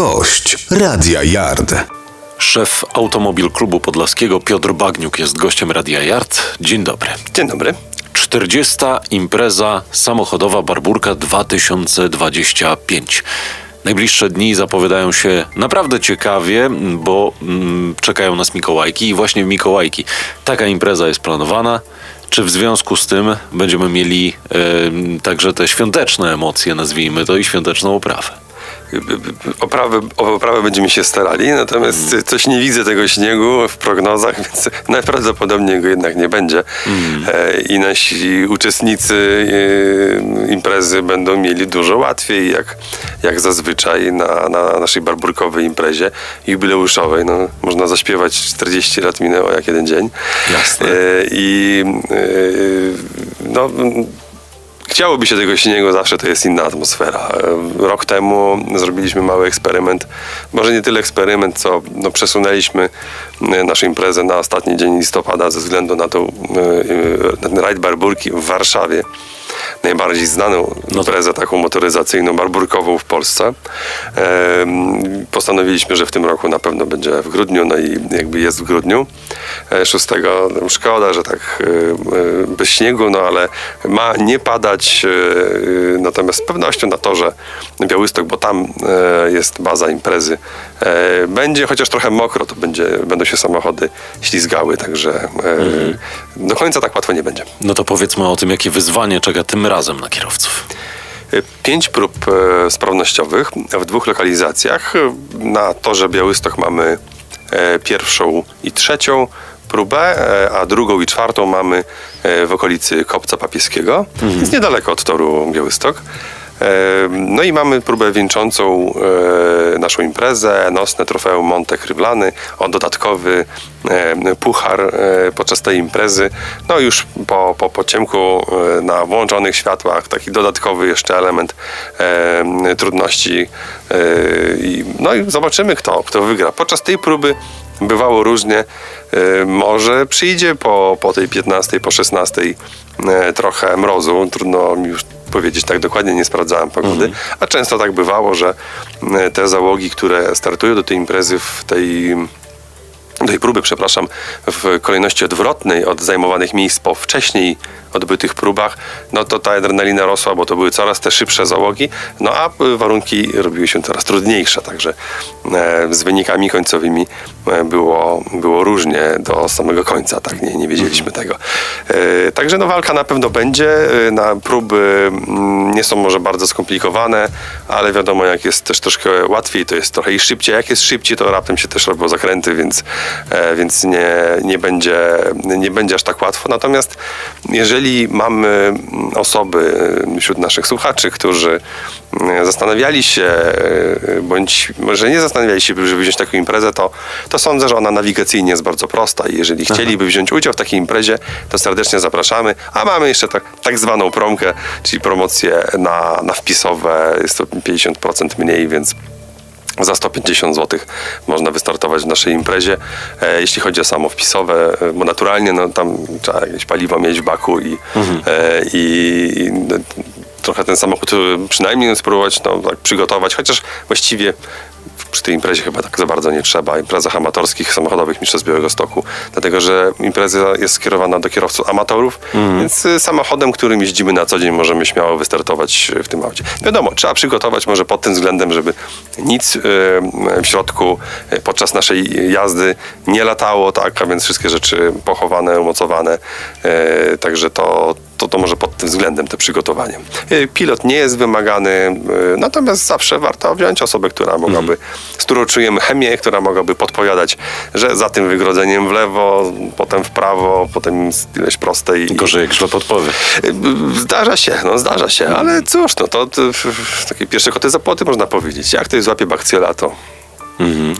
Gość Radia Yard. Szef Automobil Klubu Podlaskiego Piotr Bagniuk jest gościem Radia Yard. Dzień dobry. Dzień dobry. 40. impreza samochodowa Barburka 2025. Najbliższe dni zapowiadają się naprawdę ciekawie, bo mm, czekają nas Mikołajki i właśnie w Mikołajki taka impreza jest planowana. Czy w związku z tym będziemy mieli em, także te świąteczne emocje, nazwijmy to, i świąteczną oprawę? Oprawę, o oprawę będziemy się starali, natomiast coś nie widzę tego śniegu w prognozach, więc najprawdopodobniej go jednak nie będzie. E, I nasi uczestnicy imprezy będą mieli dużo łatwiej, jak, jak zazwyczaj na, na naszej barburkowej imprezie jubileuszowej. No, można zaśpiewać 40 lat minęło jak jeden dzień. Jasne. E, I no, Chciałoby się tego śniegu, zawsze to jest inna atmosfera. E, Rok temu zrobiliśmy mały eksperyment, może nie tyle eksperyment, co no, przesunęliśmy e, naszą imprezę na ostatni dzień listopada ze względu na tą e, e, rajd barburki w Warszawie. Najbardziej znaną No tak. imprezę taką motoryzacyjną, barburkową w Polsce. Postanowiliśmy, że w tym roku na pewno będzie w grudniu, no i jakby jest w grudniu. E, 6 no, szkoda, że tak e, e, bez śniegu, no ale ma nie padać, e, e, natomiast z pewnością na torze Białystok, bo tam e, jest baza imprezy, e, będzie chociaż trochę mokro, to będzie, będą się samochody ślizgały, także e, do końca tak łatwo nie będzie. No to powiedzmy o tym, jakie wyzwanie czeka tym razem na kierowców. Pięć prób e, sprawnościowych w dwóch lokalizacjach. Na torze Białystok mamy e, pierwszą i trzecią próbę, e, a drugą i czwartą mamy w okolicy Kopca Papieskiego, więc niedaleko od toru Białystok. No i mamy próbę wieńczącą e, naszą imprezę, nocne trofeum Monte Kryblany, o dodatkowy puchar e, podczas tej imprezy. No już po, po, po ciemku e, na włączonych światłach, taki dodatkowy jeszcze element trudności. No i zobaczymy, kto, kto wygra. Podczas tej próby bywało różnie. Może przyjdzie po, po tej 15, po 16 e, trochę mrozu. Trudno mi już powiedzieć tak dokładnie, nie sprawdzałem pogody. A często tak bywało, że e, te załogi, które startują do tej imprezy w tej do tej próby, przepraszam, w kolejności odwrotnej od zajmowanych miejsc po wcześniej odbytych próbach, no to ta adrenalina rosła, bo to były coraz te szybsze załogi, no a warunki robiły się coraz trudniejsze, także e, z wynikami końcowymi e, było, było różnie do samego końca, tak, nie, nie wiedzieliśmy tego. E, także no walka na pewno będzie, na próby mm, nie są może bardzo skomplikowane, ale wiadomo, jak jest też troszkę łatwiej, to jest trochę i szybciej, jak jest szybciej, to raptem się też robią zakręty, więc, więc nie, nie, będzie, nie będzie aż tak łatwo. Natomiast jeżeli mamy osoby e, wśród naszych słuchaczy, którzy mm, zastanawiali się, e, bądź może nie zastanawiali się, żeby wziąć taką imprezę, to, to sądzę, że ona nawigacyjnie jest bardzo prosta i jeżeli chcieliby wziąć udział w takiej imprezie, to serdecznie zapraszamy. A mamy jeszcze tak, tak zwaną promkę, czyli promocję na, na wpisowe, jest to 50% mniej, więc za 150 zł można wystartować w naszej imprezie. E, jeśli chodzi o samo wpisowe, e, bo naturalnie no, tam trzeba jakieś paliwo mieć w baku i, e, i, i no, trochę ten samochód e, przynajmniej spróbować no, tak przygotować, chociaż właściwie przy tej imprezie chyba tak za bardzo nie trzeba. Imprezach amatorskich, samochodowych mistrzostw Białego Stoku. Dlatego, że impreza jest skierowana do kierowców amatorów, więc y, samochodem, którym jeździmy na co dzień, możemy śmiało wystartować y, w tym aucie. Wiadomo, trzeba przygotować może pod tym względem, żeby nic y, w środku podczas naszej jazdy nie latało, tak, a więc wszystkie rzeczy pochowane, umocowane. Także to, to, to może pod tym względem te przygotowanie. Y, Pilot nie jest wymagany, y, natomiast zawsze warto wziąć osobę, która mogłaby, z którą czujemy chemię, która mogłaby podpowiadać, że za tym wygrodzeniem w lewo, potem w prawo, potem ileś prostej. Gorzej jak źle podpowie. Y, Zdarza się, no zdarza się, ale cóż, no to, to, takie pierwsze koty za płoty można powiedzieć. Jak ktoś złapie bakcjola, to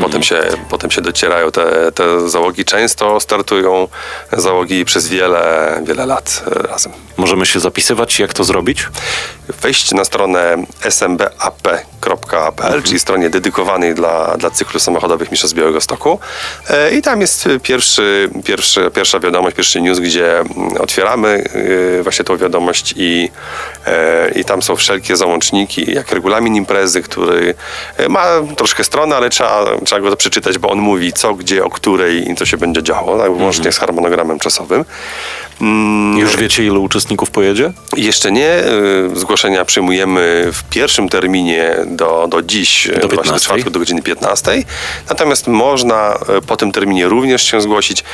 Potem, się, potem się docierają te, te załogi. Często startują załogi przez wiele, wiele lat e, razem. Możemy się zapisywać, jak to zrobić? Wejść na stronę smbap.pl, czyli stronie dedykowanej dla, dla cyklu samochodowych Mistrzostw Białego Stoku. E, I tam jest pierwszy, pierwszy, pierwsza wiadomość, pierwszy news, gdzie mm, otwieramy e, właśnie tą wiadomość i, i tam są wszelkie załączniki, jak regulamin imprezy, który ma troszkę strony, ale trzeba, trzeba go przeczytać, bo on mówi co, gdzie, o której i co się będzie działo, tak, łącznie z harmonogramem czasowym. Mm, Już wiecie, ilu uczestników pojedzie? jeszcze nie. y, Zgłoszenia przyjmujemy w pierwszym terminie do, do dziś, y, Do właśnie do 15. czwartku do godziny 15. Natomiast można y, po tym terminie również się zgłosić.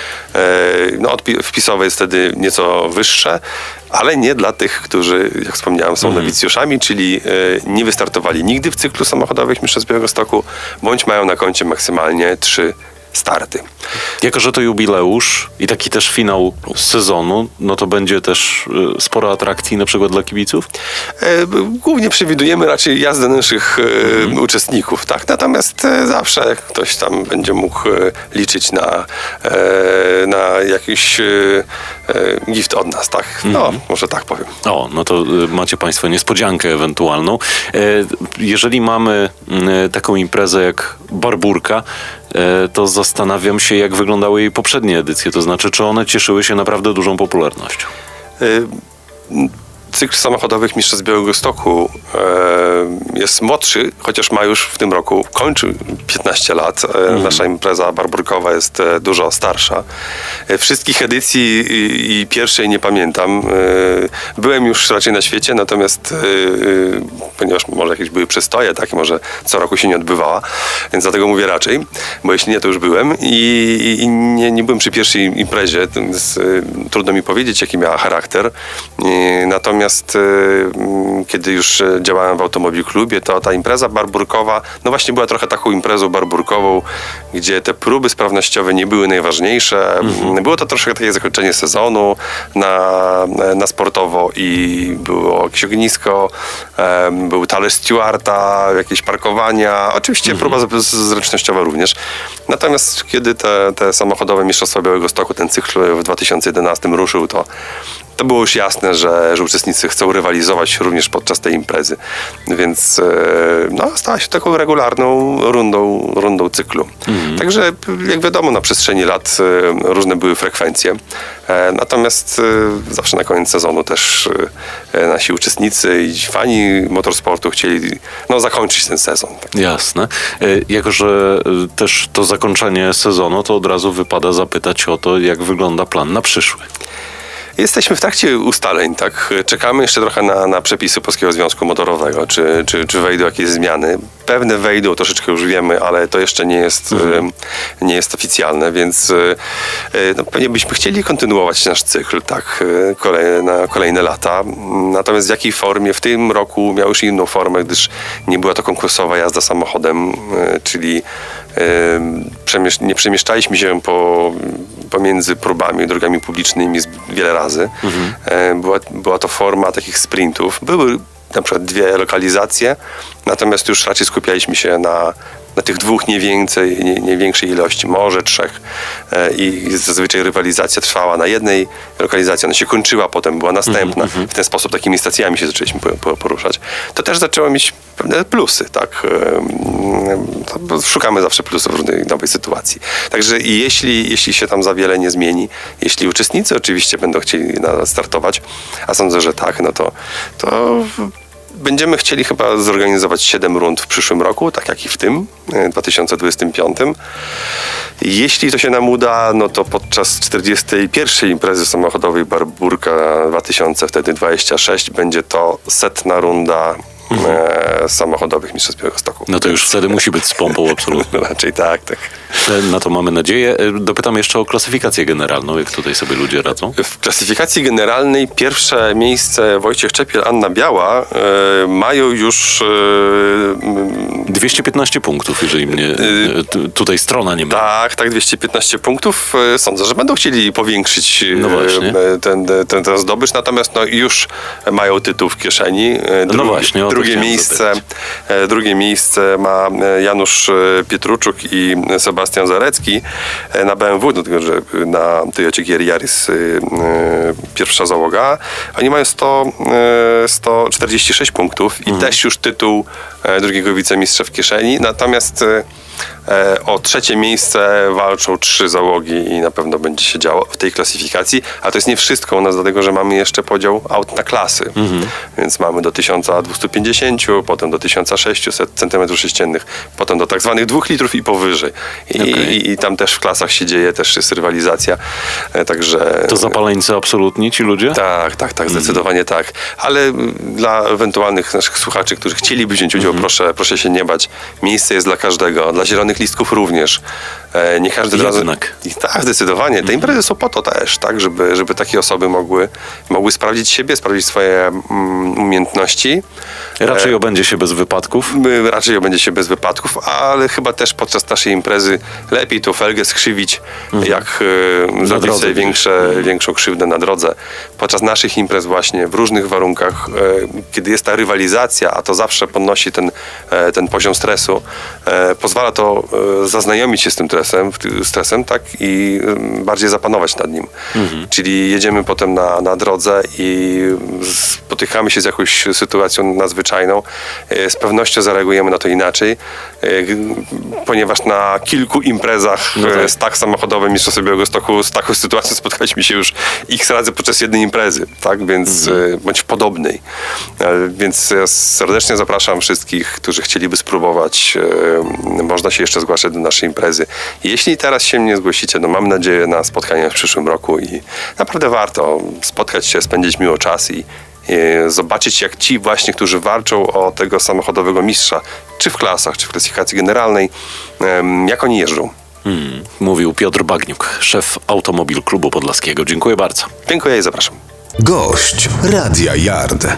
No, wpisowe jest wtedy nieco wyższe, ale nie dla tych, którzy, jak wspomniałem, są nowicjuszami, czyli y, nie wystartowali nigdy w cyklu samochodowych Mistrzostw Białego Stoku, bądź mają na koncie maksymalnie trzy starty. Jako, że to jubileusz i taki też finał sezonu, no to będzie też y, sporo atrakcji na przykład dla kibiców? E, Głównie przewidujemy raczej jazdę naszych e, uczestników, tak? Natomiast e, zawsze ktoś tam będzie mógł e, liczyć na, e, na jakiś e, e, gift od nas, tak? No, może tak powiem. O, no to macie Państwo niespodziankę ewentualną. E, Jeżeli mamy taką imprezę jak Barburka, e, to zastanawiam się, jak wyglądały jej poprzednie edycje. To znaczy, czy one cieszyły się naprawdę dużą popularnością. E, Cykl samochodowych Mistrzostw Białego Stoku e, jest młodszy, chociaż ma już w tym roku, kończy 15 lat. E, Nasza impreza barburkowa jest e, dużo starsza. E, wszystkich edycji i, i pierwszej nie pamiętam. Byłem już raczej na świecie, natomiast ponieważ może jakieś były przestoje, tak, może co roku się nie odbywała, więc dlatego mówię raczej, bo jeśli nie, to już byłem i, i nie, nie byłem przy pierwszej imprezie, więc trudno mi powiedzieć, jaki miała charakter. Natomiast kiedy już działałem w Automobil To ta impreza barburkowa, no właśnie była trochę taką imprezą barburkową, gdzie te próby sprawnościowe nie były najważniejsze. Było to troszkę takie zakończenie sezonu na, na sportowo i było jakieś ognisko, em, był talerz Stewarta, jakieś parkowania, oczywiście próba z- z- zręcznościowa również. Natomiast kiedy te, te samochodowe Mistrzostwa Białego Stoku, ten cykl w 2011 ruszył, to, to było już jasne, że, że uczestnicy chcą rywalizować również podczas tej imprezy. Więc e, no, stała się taką regularną rundą, rundą cyklu. Także jak wiadomo, na przestrzeni lat e, różne były frekwencje. E, Natomiast zawsze na koniec sezonu też nasi uczestnicy i fani motorsportu chcieli no, zakończyć ten sezon. Tak. Jasne. Jako, że też to zakończenie sezonu, to od razu wypada zapytać o to, jak wygląda plan na przyszły. Jesteśmy w trakcie ustaleń, tak? Czekamy jeszcze trochę na, na przepisy Polskiego Związku Motorowego, czy, czy, czy wejdą jakieś zmiany. Pewne wejdą, troszeczkę już wiemy, ale to jeszcze nie jest, Mhm. nie jest oficjalne, więc e, e, no, pewnie byśmy chcieli kontynuować nasz cykl, tak, e, kolej, na kolejne lata. Natomiast w jakiej formie? W tym roku miał już inną formę, gdyż nie była to konkursowa jazda samochodem, czyli przemiesz- nie przemieszczaliśmy się po, pomiędzy próbami, drogami publicznymi wiele razy. E, Była, była to forma takich sprintów. Były na przykład dwie lokalizacje, natomiast już raczej skupialiśmy się na, na tych dwóch nie więcej, nie, nie większej ilości, może trzech. E, I zazwyczaj rywalizacja trwała na jednej lokalizacji, ona się kończyła, potem była następna. W ten sposób takimi stacjami się zaczęliśmy po, po, poruszać. To też zaczęło mieć pewne plusy, tak. Bo Szukamy zawsze plusów w różnej nowej sytuacji. Także i jeśli, jeśli się tam za wiele nie zmieni, jeśli uczestnicy oczywiście będą chcieli startować, a sądzę, że tak, no to, to Będziemy chcieli chyba zorganizować 7 rund w przyszłym roku, tak jak i w tym, e, 2025. Jeśli to się nam uda, no to podczas 41. imprezy samochodowej Barburka 2026 będzie to setna runda e, samochodowych Mistrzostw Białego Stoku. No to już wtedy musi być z pompą absolutnie. Raczej tak, tak. E, Na to mamy nadzieję. E, Dopytam jeszcze o klasyfikację generalną, jak tutaj sobie ludzie radzą. W klasyfikacji generalnej pierwsze miejsce Wojciech Czepiel, Anna Biała e, mają już e, 215 punktów, jeżeli mnie e, tutaj strona nie ma. Tak, tak, 215 punktów. Sądzę, że będą chcieli powiększyć No ten, ten, ten zdobycz, natomiast no, już mają tytuł w kieszeni. E, No właśnie, o drugie miejsce, zapytać. e, drugie miejsce ma e, Janusz e, Pietruczuk i Sebastian Zarecki na BMW, dlatego że na Toyocie Gier Yaris pierwsza załoga. Oni mają 100, e, 146 punktów i Mhm. też już tytuł drugiego wicemistrza w kieszeni. Natomiast O trzecie miejsce walczą trzy załogi i na pewno będzie się działo w tej klasyfikacji. A to jest nie wszystko u nas, dlatego że mamy jeszcze podział aut na klasy. Więc mamy do 1250, potem do 1600 cm3, potem do tak zwanych 2 litrów i powyżej. I, Okej. i, I tam też w klasach się dzieje, też jest rywalizacja. E, Także To zapaleńcy absolutni ci ludzie? tak, tak, tak, zdecydowanie tak. Ale dla ewentualnych naszych słuchaczy, którzy chcieliby wziąć udział, proszę, proszę się nie bać. Miejsce jest dla każdego. Dla zielonych listków również. E, nie każdy. Jednak. I tak, zdecydowanie. Te imprezy są po to też, tak, żeby, żeby takie osoby mogły, mogły sprawdzić siebie, sprawdzić swoje mm, umiejętności. Raczej obędzie się bez wypadków. My raczej będzie się bez wypadków, ale chyba też podczas naszej imprezy lepiej tą felgę skrzywić, jak e, zrobić drodze sobie większe, większą krzywdę na drodze. Podczas naszych imprez właśnie w różnych warunkach, e, kiedy jest ta rywalizacja, a to zawsze podnosi ten, e, ten poziom stresu, e, pozwala to e, zaznajomić się z tym stresem, stresem tak, i bardziej zapanować nad nim. Czyli jedziemy potem na, na drodze i spotykamy się z jakąś sytuacją nadzwyczajną, e, z pewnością zareagujemy na to inaczej, ponieważ na kilku imprezach No tak. e, tak samochodowym jeszcze sobie Białegostoku z taką sytuacją spotkaliśmy się już x razy podczas jednej imprezy, tak, więc e, bądź podobnej. E, Więc ja serdecznie zapraszam wszystkich, którzy chcieliby spróbować. e, Można się jeszcze zgłaszać do naszej imprezy. Jeśli teraz się nie zgłosicie, no mam nadzieję na spotkanie w przyszłym roku i naprawdę warto spotkać się, spędzić miło czas i e, zobaczyć, jak ci właśnie, którzy walczą o tego samochodowego mistrza, czy w klasach, czy w klasyfikacji generalnej, jak oni jeżdżą. Hmm, mówił Piotr Bagniuk, szef Automobil Klubu Podlaskiego. Dziękuję bardzo. Dziękuję i zapraszam. Gość Radia Yard.